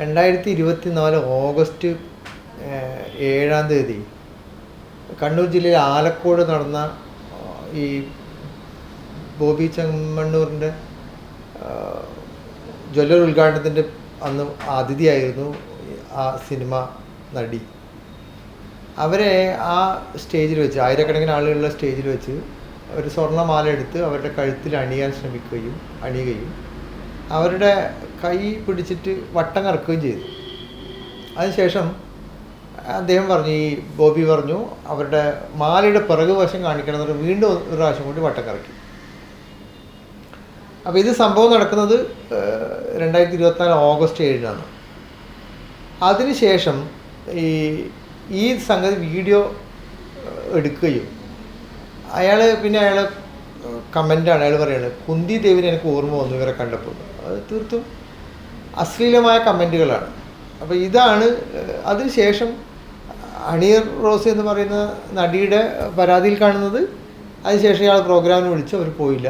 രണ്ടായിരത്തി ഇരുപത്തി നാല് ഓഗസ്റ്റ് ഏഴാം തീയതി കണ്ണൂർ ജില്ലയിൽ ആലക്കോട് നടന്ന ഈ ബോബി ചെമ്മണ്ണൂറിന്റെ ജ്വല്ലർ ഉദ്ഘാടനത്തിന്റെ അന്ന് അതിഥിയായിരുന്നു ആ സിനിമ നടി. അവരെ ആ സ്റ്റേജിൽ വെച്ച് ആയിരക്കണക്കിന് ആളുകളുള്ള സ്റ്റേജിൽ വെച്ച് ഒരു സ്വർണമാല എടുത്ത് അവരുടെ കഴുത്തിൽ അണിയാൻ ശ്രമിക്കുകയും അണിയുകയും അവരുടെ കൈ പിടിച്ചിട്ട് വട്ടം കറക്കുകയും ചെയ്തു. അതിനുശേഷം അദ്ദേഹം പറഞ്ഞു ഈ ബോബി പറഞ്ഞു അവരുടെ മാലയുടെ പിറകു വശം കാണിക്കണം എന്നിട്ട് വീണ്ടും ഒരു പ്രാവശ്യം കൂടി വട്ടം കറക്കി. അപ്പോൾ ഇത് സംഭവം നടക്കുന്നത് രണ്ടായിരത്തി ഇരുപത്തിനാല് ഓഗസ്റ്റ് ഏഴിനാണ്. അതിനുശേഷം ഈ ഈ സംഗതി വീഡിയോ എടുക്കുകയും അയാൾ പിന്നെ അയാൾ കമന്റാണ് അയാൾ പറയുന്നത് കുന്തി ദേവിനെ എനിക്ക് ഓർമ്മ വന്നു ഇവരെ കണ്ടപ്പോൾ. അത് തീർത്തും അശ്ലീലമായ കമന്റുകളാണ് അപ്പോൾ ഇതാണ് അതിനുശേഷം അണിയർ റോസ് എന്ന് പറയുന്ന നടിയുടെ പരാതിയിൽ കാണുന്നത്. അതിനുശേഷം ഇയാൾ പ്രോഗ്രാമിന് വിളിച്ച് അവർ പോയില്ല.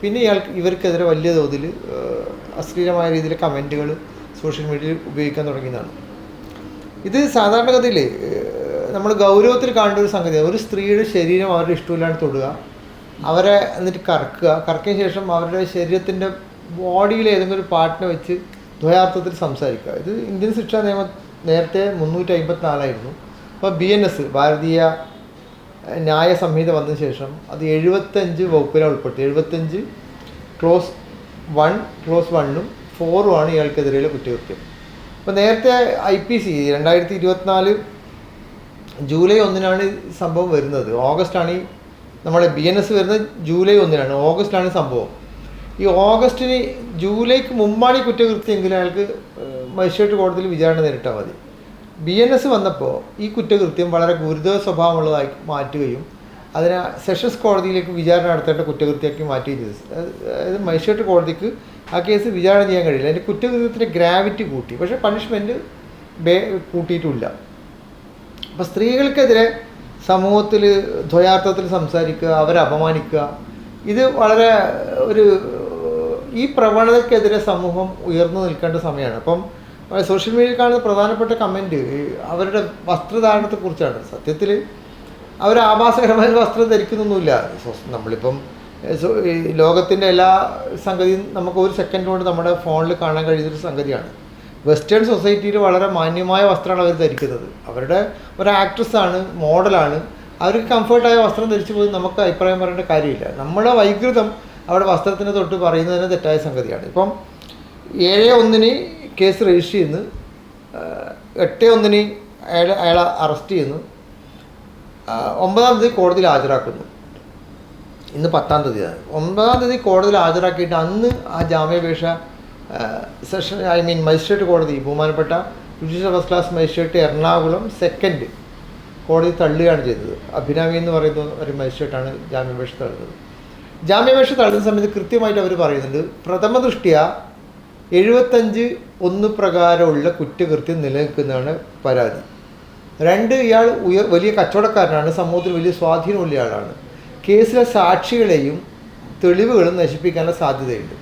പിന്നെ ഇയാൾക്ക് ഇവർക്കെതിരെ വലിയ തോതിൽ അശ്ലീലമായ രീതിയിൽ കമന്റുകൾ സോഷ്യൽ മീഡിയയിൽ ഉപയോഗിക്കാൻ തുടങ്ങിയതാണ്. ഇത് സാധാരണഗതിയിൽ നമ്മൾ ഗൗരവത്തിൽ കാണേണ്ട ഒരു സംഗതിയാണ് ഒരു സ്ത്രീയുടെ ശരീരം അവരുടെ ഇഷ്ടമില്ലാണ്ട് തൊടുക അവരെ എന്നിട്ട് കറക്കുക. കറക്കിയ ശേഷം അവരുടെ ശരീരത്തിന്റെ ബോഡിയിൽ ഏതെങ്കിലും ഒരു പാർട്ടിനെ വെച്ച് ദ്വയാർത്ഥത്തിൽ സംസാരിക്കുക. ഇത് ഇന്ത്യൻ ശിക്ഷാ നിയമം നേരത്തെ മുന്നൂറ്റി അമ്പത്തിനാലായിരുന്നു അപ്പോൾ ബി എൻ എസ് ഭാരതീയ ന്യായ സംഹിത വന്നതിന് ശേഷം അത് എഴുപത്തഞ്ച് വകുപ്പിനെ ഉൾപ്പെടുത്തി എഴുപത്തഞ്ച് ക്ലോസ് വൺ ക്ലോസ് വണ്ണും ഫോറും ആണ് ഇയാൾക്കെതിരെയുള്ള കുറ്റകൃത്യം. അപ്പോൾ നേരത്തെ ഐ പി സി രണ്ടായിരത്തി ഇരുപത്തിനാല് ജൂലൈ ഒന്നിനാണ് സംഭവം വരുന്നത്. ഓഗസ്റ്റാണ് ഈ നമ്മുടെ ബി എൻ എസ് വരുന്നത് ജൂലൈ ഒന്നിനാണ്. ഓഗസ്റ്റാണ് സംഭവം. ഈ ഓഗസ്റ്റിന് ജൂലൈക്ക് മുമ്പാണ് ഈ കുറ്റകൃത്യമെങ്കിൽ അയാൾക്ക് മജിസ്ട്രേറ്റ് കോടതിയിൽ വിചാരണ നേരിട്ടാൽ മതി. ബി എൻ എസ് വന്നപ്പോൾ ഈ കുറ്റകൃത്യം വളരെ ഗുരുതര സ്വഭാവമുള്ളതായി മാറ്റുകയും അതിനെ സെഷൻസ് കോടതിയിലേക്ക് വിചാരണ നടത്തേണ്ട കുറ്റകൃത്യമാക്കി മാറ്റുകയും ചെയ്തു. അതായത് മജിസ്ട്രേറ്റ് കോടതിക്ക് ആ കേസ് വിചാരണ ചെയ്യാൻ കഴിയില്ല. അതിന്റെ കുറ്റകൃത്യത്തിന്റെ ഗ്രാവിറ്റി കൂട്ടി. പക്ഷേ പണിഷ്മെന്റ് ബേ കൂട്ടിയിട്ടില്ല. അപ്പോൾ സ്ത്രീകൾക്കെതിരെ സമൂഹത്തിൽ ദ്വയാർത്ഥത്തിൽ സംസാരിക്കുക അവരെ അപമാനിക്കുക ഇത് വളരെ ഒരു ഈ പ്രവണതയ്ക്കെതിരെ സമൂഹം ഉയർന്നു നിൽക്കേണ്ട സമയമാണ്. അപ്പം സോഷ്യൽ മീഡിയയിൽ കാണുന്ന പ്രധാനപ്പെട്ട കമന്റ് അവരുടെ വസ്ത്രധാരണത്തെക്കുറിച്ചാണ് സത്യത്തിൽ അവർ ആഭാസകരമായ വസ്ത്രം ധരിക്കുന്നൊന്നുമില്ല. നമ്മളിപ്പം ലോകത്തിന്റെ എല്ലാ സംഗതിയും നമുക്ക് ഒരു സെക്കൻഡ് കൊണ്ട് നമ്മുടെ ഫോണിൽ കാണാൻ കഴിയുന്നൊരു സംഗതിയാണ്. വെസ്റ്റേൺ സൊസൈറ്റിയിൽ വളരെ മാന്യമായ വസ്ത്രമാണ് അവർ ധരിക്കുന്നത്. അവരുടെ ഒരു ആക്ട്രസ്സാണ് മോഡലാണ്. അവർക്ക് കംഫർട്ടായ വസ്ത്രം ധരിച്ചു പോയി നമുക്ക് അഭിപ്രായം പറയേണ്ട കാര്യമില്ല. നമ്മുടെ വൈകൃതം അവിടെ വസ്ത്രത്തിന് തൊട്ട് പറയുന്നതിന് തെറ്റായ സംഗതിയാണ്. ഇപ്പം ഏഴ് ഒന്നിന് കേസ് രജിസ്റ്റർ ചെയ്യുന്നു. എട്ട് ഒന്നിന് അയാൾ അയാളെ അറസ്റ്റ് ചെയ്യുന്നു. ഒമ്പതാം തീയതി കോടതിയിൽ ഹാജരാക്കുന്നു. ഇന്ന് പത്താം തീയതിയാണ്. ഒമ്പതാം തീയതി കോടതിയിൽ ഹാജരാക്കിയിട്ട് അന്ന് ആ ജാമ്യാപേക്ഷ സെഷൻ ഐ മീൻ മജിസ്ട്രേറ്റ് കോടതി ബഹുമാനപ്പെട്ട judicial first class magistrate Ernakulam second കോടതി തള്ളുകയാണ് ചെയ്തത്. അഭിനാമി എന്ന് പറയുന്ന ഒരു മജിസ്ട്രേറ്റാണ് ജാമ്യാപേക്ഷ തള്ളുന്നത്. ജാമ്യാപേക്ഷ തള്ളുന്ന സമയത്ത് കൃത്യമായിട്ട് അവർ പറയുന്നുണ്ട്. പ്രഥമ ദൃഷ്ടിയ എഴുപത്തഞ്ച് ഒന്ന് പ്രകാരമുള്ള കുറ്റകൃത്യം നിലനിൽക്കുന്നതാണ് പരാതി. രണ്ട് ഇയാൾ ഉയർ വലിയ കച്ചവടക്കാരനാണ് സമൂഹത്തിൽ വലിയ സ്വാധീനമുള്ള ആളാണ്. കേസിലെ സാക്ഷികളെയും തെളിവുകളും നശിപ്പിക്കാനുള്ള സാധ്യതയുണ്ട്.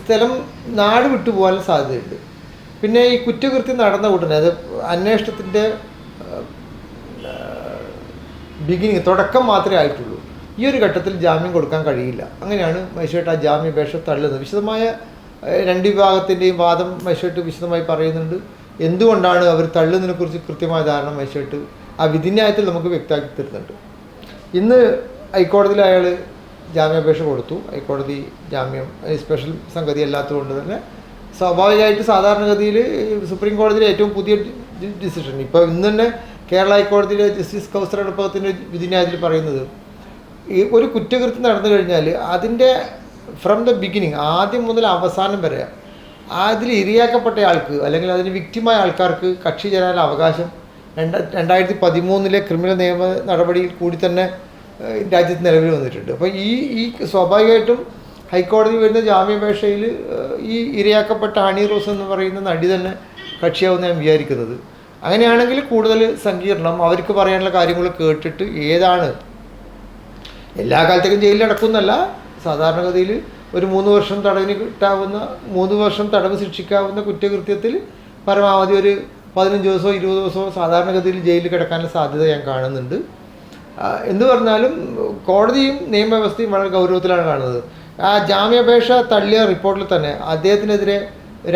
സ്ഥലം നാട് വിട്ടുപോകാനുള്ള സാധ്യതയുണ്ട്. പിന്നെ ഈ കുറ്റകൃത്യം നടന്ന ഉടനെ അത് അന്വേഷണത്തിന്റെ ബിഗിനിങ് തുടക്കം മാത്രമേ ആയിട്ടുള്ളൂ. ഈ ഒരു ഘട്ടത്തിൽ ജാമ്യം കൊടുക്കാൻ കഴിയില്ല. അങ്ങനെയാണ് മജിസ്ട്രേറ്റ് ആ ജാമ്യാപേക്ഷ തള്ളുന്നത്. വിശദമായ രണ്ട് വിഭാഗത്തിന്റെയും വാദം മജിസ്ട്രേറ്റ് വിശദമായി പറയുന്നുണ്ട്. എന്തുകൊണ്ടാണ് അവർ തള്ളുന്നതിനെ കുറിച്ച് കൃത്യമായ ധാരണ മജിസ്ട്രേറ്റ് ആ വിധിന്യായത്തിൽ നമുക്ക് വ്യക്തമാക്കി തരുന്നുണ്ട്. ഇന്ന് ഹൈക്കോടതിയിൽ അയാൾ ജാമ്യാപേക്ഷ കൊടുത്തു. ഹൈക്കോടതി ജാമ്യം സ്പെഷ്യൽ സംഗതി അല്ലാത്തതുകൊണ്ട് തന്നെ സ്വാഭാവികമായിട്ട് സാധാരണഗതിയിൽ സുപ്രീം കോടതിയിലെ ഏറ്റവും പുതിയ ഡിസിഷൻ. ഇപ്പോൾ ഇന്ന് തന്നെ കേരള ഹൈക്കോടതിയിലെ ജസ്റ്റിസ് കൗസർ അടുപ്പത്തിന്റെ വിധിന്യായത്തിൽ പറയുന്നത് ഈ ഒരു കുറ്റകൃത്യം നടന്നു കഴിഞ്ഞാൽ അതിന്റെ ഫ്രം ദ ബിഗിനിങ് ആദ്യം മുതൽ അവസാനം വരെ അതിൽ ഇരയാക്കപ്പെട്ട ആൾക്ക് അല്ലെങ്കിൽ അതിന് വിക്റ്റിമായ ആൾക്കാർക്ക് കക്ഷി ചേരാനുള്ള അവകാശം രണ്ട രണ്ടായിരത്തി പതിമൂന്നിലെ ക്രിമിനൽ നിയമ നടപടിയിൽ കൂടി തന്നെ രാജ്യത്ത് നിലവിൽ വന്നിട്ടുണ്ട്. അപ്പോൾ ഈ ഈ സ്വാഭാവികമായിട്ടും ഹൈക്കോടതി വരുന്ന ജാമ്യാപേക്ഷയിൽ ഈ ഇരയാക്കപ്പെട്ട ഹണി റോസ് എന്ന് പറയുന്ന നടി തന്നെ കക്ഷിയാവും ഞാൻ വിചാരിക്കുന്നത്. അങ്ങനെയാണെങ്കിൽ കൂടുതൽ സങ്കീർണം അവർക്ക് പറയാനുള്ള കാര്യങ്ങൾ കേട്ടിട്ട് ഏതാണ് എല്ലാ കാലത്തേക്കും ജയിലിൽ അടക്കുന്നല്ല. സാധാരണഗതിയിൽ ഒരു മൂന്ന് വർഷം തടവിന് കിട്ടാവുന്ന മൂന്ന് വർഷം തടവ് ശിക്ഷിക്കാവുന്ന കുറ്റകൃത്യത്തിൽ പരമാവധി ഒരു പതിനഞ്ച് ദിവസമോ ഇരുപത് ദിവസമോ സാധാരണഗതിയിൽ ജയിലിൽ കിടക്കാനുള്ള സാധ്യത ഞാൻ കാണുന്നുണ്ട്. എന്ന് പറഞ്ഞാലും കോടതിയും നിയമവ്യവസ്ഥയും വളരെ ഗൗരവത്തിലാണ് കാണുന്നത്. ആ ജാമ്യാപേക്ഷ തള്ളിയ റിപ്പോർട്ടിൽ തന്നെ അദ്ദേഹത്തിനെതിരെ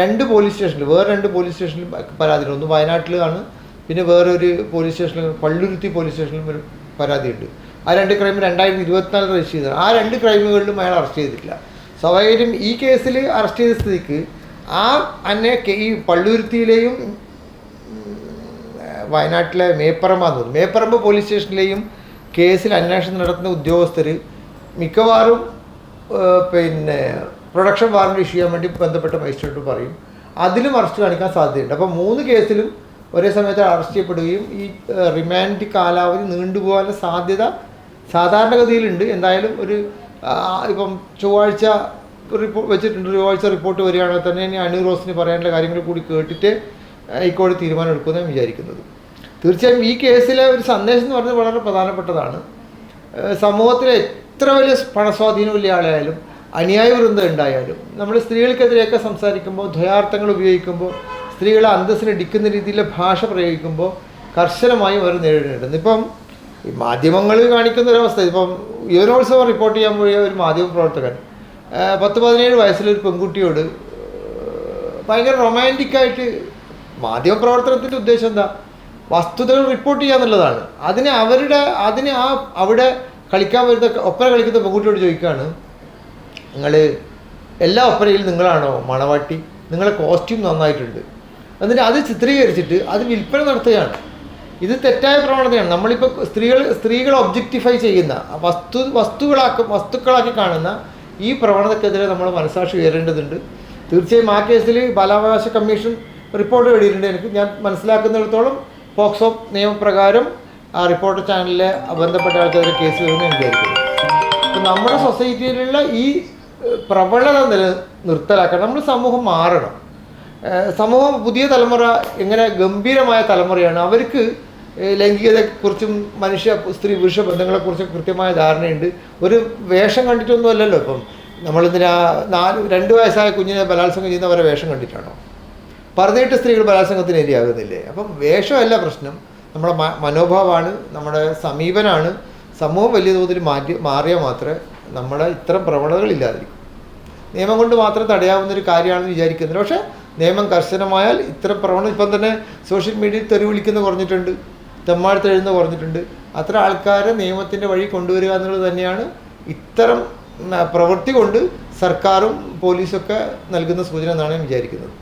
രണ്ട് പോലീസ് സ്റ്റേഷനിൽ വേറെ രണ്ട് പോലീസ് സ്റ്റേഷനിലും പരാതിയുണ്ട്. ഒന്ന് വയനാട്ടിലാണ് പിന്നെ വേറെ ഒരു പോലീസ് സ്റ്റേഷനിൽ പള്ളുരുത്തി പോലീസ് സ്റ്റേഷനിലും ഒരു പരാതിയുണ്ട്. ആ രണ്ട് ക്രൈം രണ്ടായിരത്തി ഇരുപത്തിനാലിൽ രജിസ്റ്റർ ചെയ്തതാണ് ആ രണ്ട് ക്രൈമുകളിലും അയാൾ അറസ്റ്റ് ചെയ്തിട്ടില്ല. സ്വകാര്യം ഈ കേസിൽ അറസ്റ്റ് ചെയ്ത സ്ഥിതിക്ക് ആ അന്നെ ഈ പള്ളുരുത്തിയിലെയും വയനാട്ടിലെ മേപ്പറമ്പ് എന്ന് മേപ്പറമ്പ് പോലീസ് സ്റ്റേഷനിലെയും കേസിൽ അന്വേഷണം നടത്തുന്ന ഉദ്യോഗസ്ഥർ മിക്കവാറും പിന്നെ പ്രൊഡക്ഷൻ വാറണ്ട് ഇഷ്യൂ ചെയ്യാൻ വേണ്ടി ബന്ധപ്പെട്ട മജിസ്ട്രേറ്റ് പറയും. അതിലും അറസ്റ്റ് കാണിക്കാൻ സാധ്യതയുണ്ട്. അപ്പോൾ മൂന്ന് കേസിലും ഒരേ സമയത്ത് അറസ്റ്റ് ചെയ്യപ്പെടുകയും ഈ റിമാൻഡ് കാലാവധി നീണ്ടുപോകാനുള്ള സാധ്യത സാധാരണഗതിയിലുണ്ട്. എന്തായാലും ഒരു ഇപ്പം ചൊവ്വാഴ്ച റിപ്പോർട്ട് വെച്ചിട്ടുണ്ട്. ചൊവ്വാഴ്ച റിപ്പോർട്ട് വരികയാണെങ്കിൽ തന്നെ ഇനി അനു റോസിന് പറയാനുള്ള കാര്യങ്ങൾ കൂടി കേട്ടിട്ട് ഹൈക്കോടതി തീരുമാനം എടുക്കുമെന്നാണ് വിചാരിക്കുന്നത്. തീർച്ചയായും ഈ കേസിലെ ഒരു സന്ദേശം എന്ന് പറയുന്നത് വളരെ പ്രധാനപ്പെട്ടതാണ്. സമൂഹത്തിലെ എത്ര വലിയ പണസ്വാധീനമില്ല ആളായാലും അനുയായ വൃന്ദം ഉണ്ടായാലും നമ്മൾ സ്ത്രീകൾക്കെതിരെയൊക്കെ സംസാരിക്കുമ്പോൾ ദ്വയാർത്ഥങ്ങൾ ഉപയോഗിക്കുമ്പോൾ സ്ത്രീകളെ അന്തസ്സിന് ഇടിക്കുന്ന രീതിയിലെ ഭാഷ പ്രയോഗിക്കുമ്പോൾ കർശനമായും അവർ നേരിടേണ്ടത് ഇപ്പം ഈ മാധ്യമങ്ങൾ കാണിക്കുന്ന ഒരവസ്ഥ ഇപ്പം യുവനോത്സവം റിപ്പോർട്ട് ചെയ്യാൻ പോയ ഒരു മാധ്യമ പ്രവർത്തകൻ പത്ത് പതിനേഴ് വയസ്സിലൊരു പെൺകുട്ടിയോട് ഭയങ്കര റൊമാന്റിക്കായിട്ട് മാധ്യമ പ്രവർത്തനത്തിന്റെ ഉദ്ദേശം എന്താ? വസ്തുതകൾ റിപ്പോർട്ട് ചെയ്യുക എന്നുള്ളതാണ്. അതിനെ അവരുടെ അതിനെ ആ അവിടെ കളിക്കാൻ വരുന്ന ഒപ്പന കളിക്കുന്ന പെൺകുട്ടിയോട് ചോദിക്കുകയാണ് നിങ്ങൾ എല്ലാ ഒപ്പനയിലും നിങ്ങളാണോ മണവാട്ടി? നിങ്ങളെ കോസ്റ്റ്യൂം നന്നായിട്ടുണ്ട്. എന്നിട്ട് അത് ചിത്രീകരിച്ചിട്ട് അത് വിൽപ്പന നടത്തുകയാണ്. ഇത് തെറ്റായ പ്രവണതയാണ്. നമ്മളിപ്പോൾ സ്ത്രീകൾ സ്ത്രീകൾ ഒബ്ജക്റ്റിഫൈ ചെയ്യുന്ന വസ്തു വസ്തുക്കളാക്കി വസ്തുക്കളാക്കി കാണുന്ന ഈ പ്രവണതക്കെതിരെ നമ്മൾ മനസ്സാക്ഷി ഉയരേണ്ടതുണ്ട്. തീർച്ചയായും ആ കേസിൽ ബാലാവകാശ കമ്മീഷൻ റിപ്പോർട്ട് എഴുതിയിട്ടുണ്ട്. എനിക്ക് ഞാൻ മനസ്സിലാക്കുന്നിടത്തോളം പോക്സോ നിയമപ്രകാരം ആ റിപ്പോർട്ട് ചാനലിലെ ബന്ധപ്പെട്ട ആൾക്കെതിരെ കേസ് വരുമെന്ന് ഞാൻ വിചാരിക്കുന്നു അപ്പം നമ്മുടെ സൊസൈറ്റിയിലുള്ള ഈ പ്രവണത നില നിർത്തലാക്കണം നമ്മൾ സമൂഹം മാറണം. സമൂഹം പുതിയ തലമുറ എങ്ങനെ ഗംഭീരമായ തലമുറയാണ് അവർക്ക് ലൈംഗികതയെക്കുറിച്ചും മനുഷ്യ സ്ത്രീ പുരുഷ ബന്ധങ്ങളെക്കുറിച്ചും കൃത്യമായ ധാരണയുണ്ട്. ഒരു വേഷം കണ്ടിട്ടൊന്നും അല്ലല്ലോ ഇപ്പം. നമ്മളിതിനാ നാല് രണ്ട് വയസ്സായ കുഞ്ഞിനെ ബലാത്സംഗം ചെയ്യുന്നവരെ വേഷം കണ്ടിട്ടാണോ? പറഞ്ഞിട്ട് സ്ത്രീകൾ ബലാത്സംഗത്തിന് ഇരയാകുന്നില്ലേ? അപ്പം വേഷമല്ല പ്രശ്നം. നമ്മുടെ മനോഭാവമാണ് നമ്മുടെ സമീപനമാണ് സമൂഹം വലിയ തോതിൽ മാറ്റി മാറിയാൽ മാത്രമേ നമ്മുടെ ഇത്തരം പ്രവണതകളില്ലാതിരിക്കും. നിയമം കൊണ്ട് മാത്രം തടയാവുന്ന ഒരു കാര്യമാണെന്ന് വിചാരിക്കുന്നില്ല. പക്ഷേ നിയമം കർശനമായാൽ ഇത്ര പ്രവണത ഇപ്പം തന്നെ സോഷ്യൽ മീഡിയയിൽ തെറി വിളിക്കുന്ന കുറഞ്ഞിട്ടുണ്ട് തെമ്മാഴ്ത്ത് എഴുതുന്ന കുറഞ്ഞിട്ടുണ്ട് അത്ര ആൾക്കാരെ നിയമത്തിന്റെ വഴി കൊണ്ടുവരിക എന്നുള്ളത് തന്നെയാണ് ഇത്തരം പ്രവൃത്തി കൊണ്ട് സർക്കാരും പോലീസൊക്കെ നൽകുന്ന സൂചന എന്നാണ് ഞാൻ വിചാരിക്കുന്നത്.